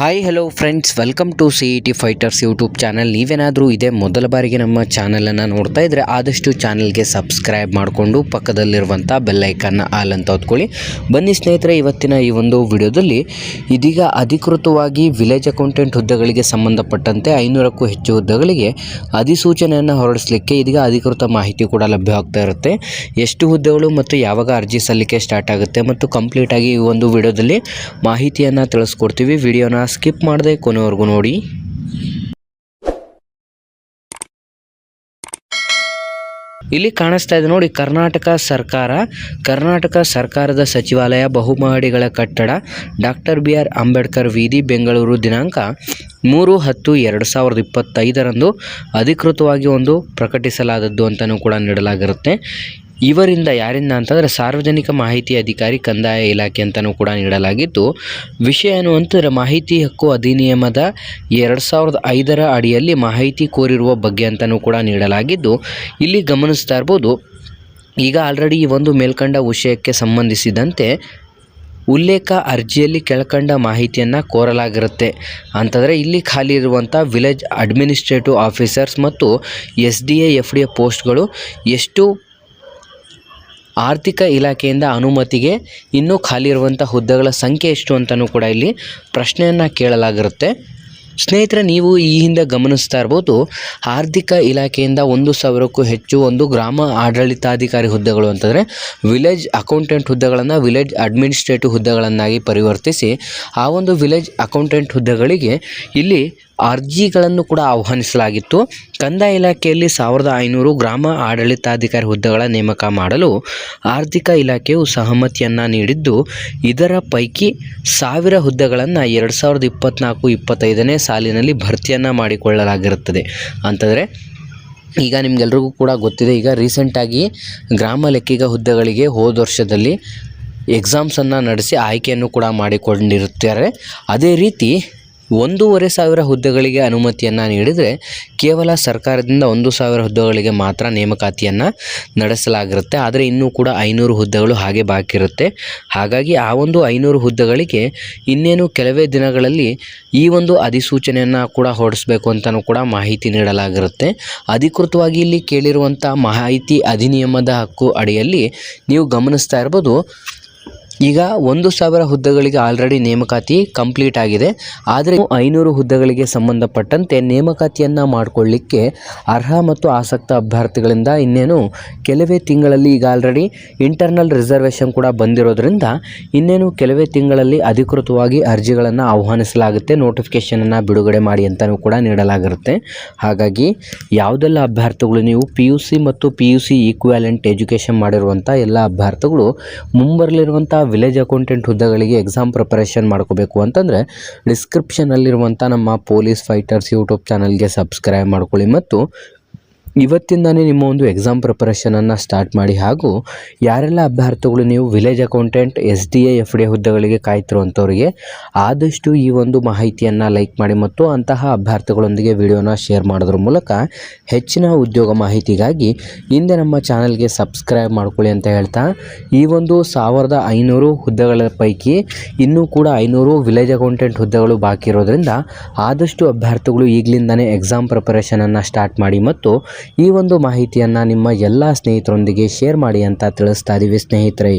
Hi hello friends welcome to C E T fighters YouTube channel ನೀವೇನಾದರೂ ಇದೇ ಮೊದಲ ಬಾರಿಗೆ ನಮ್ಮ ಚಾನಲನ್ನು ನೋಡ್ತಾ ಇದ್ದರೆ ಆದಷ್ಟು ಚಾನಲ್ಗೆ ಸಬ್ಸ್ಕ್ರೈಬ್ ಮಾಡಿಕೊಂಡು ಪಕ್ಕದಲ್ಲಿರುವಂಥ ಬೆಲ್ಲೈಕನ್ನ ಆಲ್ ಅಂತ ಹೊತ್ಕೊಳ್ಳಿ ಬನ್ನಿ ಸ್ನೇಹಿತರೆ, ಇವತ್ತಿನ ಈ ಒಂದು ವಿಡಿಯೋದಲ್ಲಿ ಇದೀಗ ಅಧಿಕೃತವಾಗಿ ವಿಲೇಜ್ ಅಕೌಂಟೆಂಟ್ ಹುದ್ದೆಗಳಿಗೆ ಸಂಬಂಧಪಟ್ಟಂತೆ ಐನೂರಕ್ಕೂ ಹೆಚ್ಚು ಹುದ್ದೆಗಳಿಗೆ ಅಧಿಸೂಚನೆಯನ್ನು ಹೊರಡಿಸಲಿಕ್ಕೆ ಇದೀಗ ಅಧಿಕೃತ ಮಾಹಿತಿ ಕೂಡ ಲಭ್ಯವಾಗ್ತಾ ಇರುತ್ತೆ. ಎಷ್ಟು ಹುದ್ದೆಗಳು ಮತ್ತು ಯಾವಾಗ ಅರ್ಜಿ ಸಲ್ಲಿಕೆ ಸ್ಟಾರ್ಟ್ ಆಗುತ್ತೆ ಮತ್ತು ಕಂಪ್ಲೀಟಾಗಿ ಈ ಒಂದು ವಿಡಿಯೋದಲ್ಲಿ ಮಾಹಿತಿಯನ್ನು ತಿಳಿಸ್ಕೊಡ್ತೀವಿ. ವಿಡಿಯೋನ ಸ್ಕಿಪ್ ಮಾಡದೆ ಕೊನೆವರೆಗೂ ನೋಡಿ. ಇಲ್ಲಿ ಕಾಣಿಸ್ತಾ ಇದೆ ನೋಡಿ, ಕರ್ನಾಟಕ ಸರ್ಕಾರ, ಕರ್ನಾಟಕ ಸರ್ಕಾರದ ಸಚಿವಾಲಯ ಬಹುಮಹಡಿಗಳ ಕಟ್ಟಡ, ಡಾಕ್ಟರ್ ಬಿ ಆರ್ ಅಂಬೇಡ್ಕರ್ ವೀದಿ, ಬೆಂಗಳೂರು ದಿನಾಂಕ ಮೂರು ಹತ್ತು ಎರಡು ಸಾವಿರದ ಇಪ್ಪತ್ತೈದರಂದು ಅಧಿಕೃತವಾಗಿ ಒಂದು ಪ್ರಕಟಿಸಲಾದದ್ದು ಅಂತಲೂ ಕೂಡ ನೀಡಲಾಗಿರುತ್ತೆ. ಇವರಿಂದ ಯಾರಿಂದ ಅಂತಂದರೆ ಸಾರ್ವಜನಿಕ ಮಾಹಿತಿ ಅಧಿಕಾರಿ ಕಂದಾಯ ಇಲಾಖೆ ಅಂತಲೂ ಕೂಡ ನೀಡಲಾಗಿದ್ದು ವಿಷಯ ಏನು ಅಂತಂದರೆ ಮಾಹಿತಿ ಹಕ್ಕು ಅಧಿನಿಯಮದ ಎರಡು ಸಾವಿರದ ಐದರ ಅಡಿಯಲ್ಲಿ ಮಾಹಿತಿ ಕೋರಿರುವ ಬಗ್ಗೆ ಅಂತಲೂ ಕೂಡ ನೀಡಲಾಗಿದ್ದು, ಇಲ್ಲಿ ಗಮನಿಸ್ತಾ ಇರ್ಬೋದು, ಈಗ ಆಲ್ರೆಡಿ ಈ ಒಂದು ಮೇಲ್ಕಂಡ ವಿಷಯಕ್ಕೆ ಸಂಬಂಧಿಸಿದಂತೆ ಉಲ್ಲೇಖ ಅರ್ಜಿಯಲ್ಲಿ ಕೆಳಕಂಡ ಮಾಹಿತಿಯನ್ನು ಕೋರಲಾಗಿರುತ್ತೆ. ಅಂತಂದರೆ ಇಲ್ಲಿ ಖಾಲಿ ಇರುವಂಥ ವಿಲೇಜ್ ಅಡ್ಮಿನಿಸ್ಟ್ರೇಟಿವ್ ಆಫೀಸರ್ಸ್ ಮತ್ತು S D A F D A ಪೋಸ್ಟ್ಗಳು ಎಷ್ಟು ಆರ್ಥಿಕ ಇಲಾಖೆಯಿಂದ ಅನುಮತಿಗೆ ಇನ್ನೂ ಖಾಲಿ ಇರುವಂಥ ಹುದ್ದೆಗಳ ಸಂಖ್ಯೆ ಎಷ್ಟು ಅಂತಲೂ ಕೂಡ ಇಲ್ಲಿ ಪ್ರಶ್ನೆಯನ್ನು ಕೇಳಲಾಗಿರುತ್ತೆ. ಸ್ನೇಹಿತರೆ, ನೀವು ಈ ಹಿಂದೆ ಗಮನಿಸ್ತಾ ಇರ್ಬೋದು, ಆರ್ಥಿಕ ಇಲಾಖೆಯಿಂದ ಒಂದು ಸಾವಿರಕ್ಕೂ ಹೆಚ್ಚು ಒಂದು ಗ್ರಾಮ ಆಡಳಿತಾಧಿಕಾರಿ ಹುದ್ದೆಗಳು ಅಂತಂದರೆ ವಿಲೇಜ್ ಅಕೌಂಟೆಂಟ್ ಹುದ್ದೆಗಳನ್ನು ವಿಲೇಜ್ ಅಡ್ಮಿನಿಸ್ಟ್ರೇಟಿವ್ ಹುದ್ದೆಗಳನ್ನಾಗಿ ಪರಿವರ್ತಿಸಿ ಆ ಒಂದು ವಿಲೇಜ್ ಅಕೌಂಟೆಂಟ್ ಹುದ್ದೆಗಳಿಗೆ ಇಲ್ಲಿ ಅರ್ಜಿಗಳನ್ನು ಕೂಡ ಆಹ್ವಾನಿಸಲಾಗಿತ್ತು. ಕಂದಾಯ ಇಲಾಖೆಯಲ್ಲಿ ಸಾವಿರದ ಐನೂರು ಗ್ರಾಮ ಆಡಳಿತಾಧಿಕಾರಿ ಹುದ್ದೆಗಳ ನೇಮಕ ಮಾಡಲು ಆರ್ಥಿಕ ಇಲಾಖೆಯು ಸಹಮತಿಯನ್ನು ನೀಡಿದ್ದು, ಇದರ ಪೈಕಿ ಸಾವಿರ ಹುದ್ದೆಗಳನ್ನು ಎರಡು ಸಾವಿರದ ಇಪ್ಪತ್ತ್ನಾಲ್ಕು ಇಪ್ಪತ್ತೈದನೇ ಸಾಲಿನಲ್ಲಿ ಭರ್ತಿಯನ್ನು ಮಾಡಿಕೊಳ್ಳಲಾಗಿರುತ್ತದೆ. ಅಂತಂದರೆ, ಈಗ ನಿಮಗೆಲ್ರಿಗೂ ಕೂಡ ಗೊತ್ತಿದೆ, ಈಗ ರೀಸೆಂಟಾಗಿ ಗ್ರಾಮ ಲೆಕ್ಕಿಗ ಹುದ್ದೆಗಳಿಗೆ ಹೋದ ವರ್ಷದಲ್ಲಿ ಎಕ್ಸಾಮ್ಸನ್ನು ನಡೆಸಿ ಆಯ್ಕೆಯನ್ನು ಕೂಡ ಮಾಡಿಕೊಂಡಿರುತ್ತಾರೆ. ಅದೇ ರೀತಿ ಒಂದೂವರೆ ಸಾವಿರ ಹುದ್ದೆಗಳಿಗೆ ಅನುಮತಿಯನ್ನು ನೀಡಿದರೆ ಕೇವಲ ಸರ್ಕಾರದಿಂದ ಒಂದು ಸಾವಿರ ಹುದ್ದೆಗಳಿಗೆ ಮಾತ್ರ ನೇಮಕಾತಿಯನ್ನು ನಡೆಸಲಾಗಿರುತ್ತೆ. ಆದರೆ ಇನ್ನೂ ಕೂಡ ಐನೂರು ಹುದ್ದೆಗಳು ಹಾಗೆ ಬಾಕಿ ಇರುತ್ತೆ. ಹಾಗಾಗಿ ಆ ಒಂದು ಐನೂರು ಹುದ್ದೆಗಳಿಗೆ ಇನ್ನೇನು ಕೆಲವೇ ದಿನಗಳಲ್ಲಿ ಈ ಒಂದು ಅಧಿಸೂಚನೆಯನ್ನು ಕೂಡ ಹೊರಡಿಸಬೇಕು ಅಂತಲೂ ಕೂಡ ಮಾಹಿತಿ ನೀಡಲಾಗಿರುತ್ತೆ. ಅಧಿಕೃತವಾಗಿ ಇಲ್ಲಿ ಕೇಳಿರುವಂಥ ಮಾಹಿತಿ ಅಧಿನಿಯಮದ ಹಕ್ಕು ಅಡಿಯಲ್ಲಿ ನೀವು ಗಮನಿಸ್ತಾ ಇರ್ಬೋದು. ಈಗ ಒಂದು ಸಾವಿರ ಹುದ್ದೆಗಳಿಗೆ ಆಲ್ರೆಡಿ ನೇಮಕಾತಿ ಕಂಪ್ಲೀಟ್ ಆಗಿದೆ. ಆದರೆ ಐನೂರು ಹುದ್ದೆಗಳಿಗೆ ಸಂಬಂಧಪಟ್ಟಂತೆ ನೇಮಕಾತಿಯನ್ನು ಮಾಡಿಕೊಳ್ಳಿಕ್ಕೆ ಅರ್ಹ ಮತ್ತು ಆಸಕ್ತ ಅಭ್ಯರ್ಥಿಗಳಿಂದ ಇನ್ನೇನು ಕೆಲವೇ ತಿಂಗಳಲ್ಲಿ ಈಗ ಆಲ್ರೆಡಿ ಇಂಟರ್ನಲ್ ರಿಸರ್ವೇಷನ್ ಕೂಡ ಬಂದಿರೋದ್ರಿಂದ ಇನ್ನೇನು ಕೆಲವೇ ತಿಂಗಳಲ್ಲಿ ಅಧಿಕೃತವಾಗಿ ಅರ್ಜಿಗಳನ್ನು ಆಹ್ವಾನಿಸಲಾಗುತ್ತೆ. ನೋಟಿಫಿಕೇಷನನ್ನು ಬಿಡುಗಡೆ ಮಾಡಿ ಅಂತಲೂ ಕೂಡ ನೀಡಲಾಗಿರುತ್ತೆ. ಹಾಗಾಗಿ ಯಾವುದೆಲ್ಲ ಅಭ್ಯರ್ಥಿಗಳು ನೀವು ಪಿ ಯು ಸಿ ಮತ್ತು P U C equivalent education ಮಾಡಿರುವಂಥ ಎಲ್ಲ ಅಭ್ಯರ್ಥಿಗಳು ಮುಂಬರಲಿರುವಂಥ ವಿಲೇಜ್ ಅಕೌಂಟೆಂಟ್ ಹುದ್ದೆಗಳಿಗೆ ಎಕ್ಸಾಮ್ ಪ್ರಿಪರೇಷನ್ ಮಾಡ್ಕೋಬೇಕು ಅಂತಂದರೆ ಡಿಸ್ಕ್ರಿಪ್ಷನಲ್ಲಿರುವಂಥ ನಮ್ಮ ಪೊಲೀಸ್ ಫೈಟರ್ಸ್ ಯೂಟ್ಯೂಬ್ ಚಾನಲ್ಗೆ ಸಬ್ಸ್ಕ್ರೈಬ್ ಮಾಡ್ಕೊಳ್ಳಿ ಮತ್ತು ಇವತ್ತಿಂದನೇ ನಿಮ್ಮ ಒಂದು ಎಕ್ಸಾಮ್ ಪ್ರಿಪರೇಷನನ್ನು ಸ್ಟಾರ್ಟ್ ಮಾಡಿ ಹಾಗೂ ಯಾರೆಲ್ಲ ಅಭ್ಯರ್ಥಿಗಳು ನೀವು village accountant S D A F D ಹುದ್ದೆಗಳಿಗೆ ಕಾಯ್ತಿರುವಂಥವ್ರಿಗೆ ಆದಷ್ಟು ಈ ಒಂದು ಮಾಹಿತಿಯನ್ನು ಲೈಕ್ ಮಾಡಿ ಮತ್ತು ಅಂತಹ ಅಭ್ಯರ್ಥಿಗಳೊಂದಿಗೆ ವಿಡಿಯೋನ ಶೇರ್ ಮಾಡೋದ್ರ ಮೂಲಕ ಹೆಚ್ಚಿನ ಉದ್ಯೋಗ ಮಾಹಿತಿಗಾಗಿ ಹಿಂದೆ ನಮ್ಮ ಚಾನಲ್ಗೆ ಸಬ್ಸ್ಕ್ರೈಬ್ ಮಾಡ್ಕೊಳ್ಳಿ ಅಂತ ಹೇಳ್ತಾ, ಈ ಒಂದು ಸಾವಿರದ ಐನೂರು ಹುದ್ದೆಗಳ ಪೈಕಿ ಇನ್ನೂ ಕೂಡ ಐನೂರು ವಿಲೇಜ್ ಅಕೌಂಟೆಂಟ್ ಹುದ್ದೆಗಳು ಬಾಕಿ ಇರೋದ್ರಿಂದ ಆದಷ್ಟು ಅಭ್ಯರ್ಥಿಗಳು ಈಗಲಿಂದನೇ ಎಕ್ಸಾಮ್ ಪ್ರಿಪರೇಷನನ್ನು ಸ್ಟಾರ್ಟ್ ಮಾಡಿ ಮತ್ತು ಈ ಒಂದು ಮಾಹಿತಿಯನ್ನು ನಿಮ್ಮ ಎಲ್ಲ ಸ್ನೇಹಿತರೊಂದಿಗೆ ಶೇರ್ ಮಾಡಿ ಅಂತ ತಿಳಿಸ್ತಾ ಇದ್ದೀವಿ ಸ್ನೇಹಿತರೆ.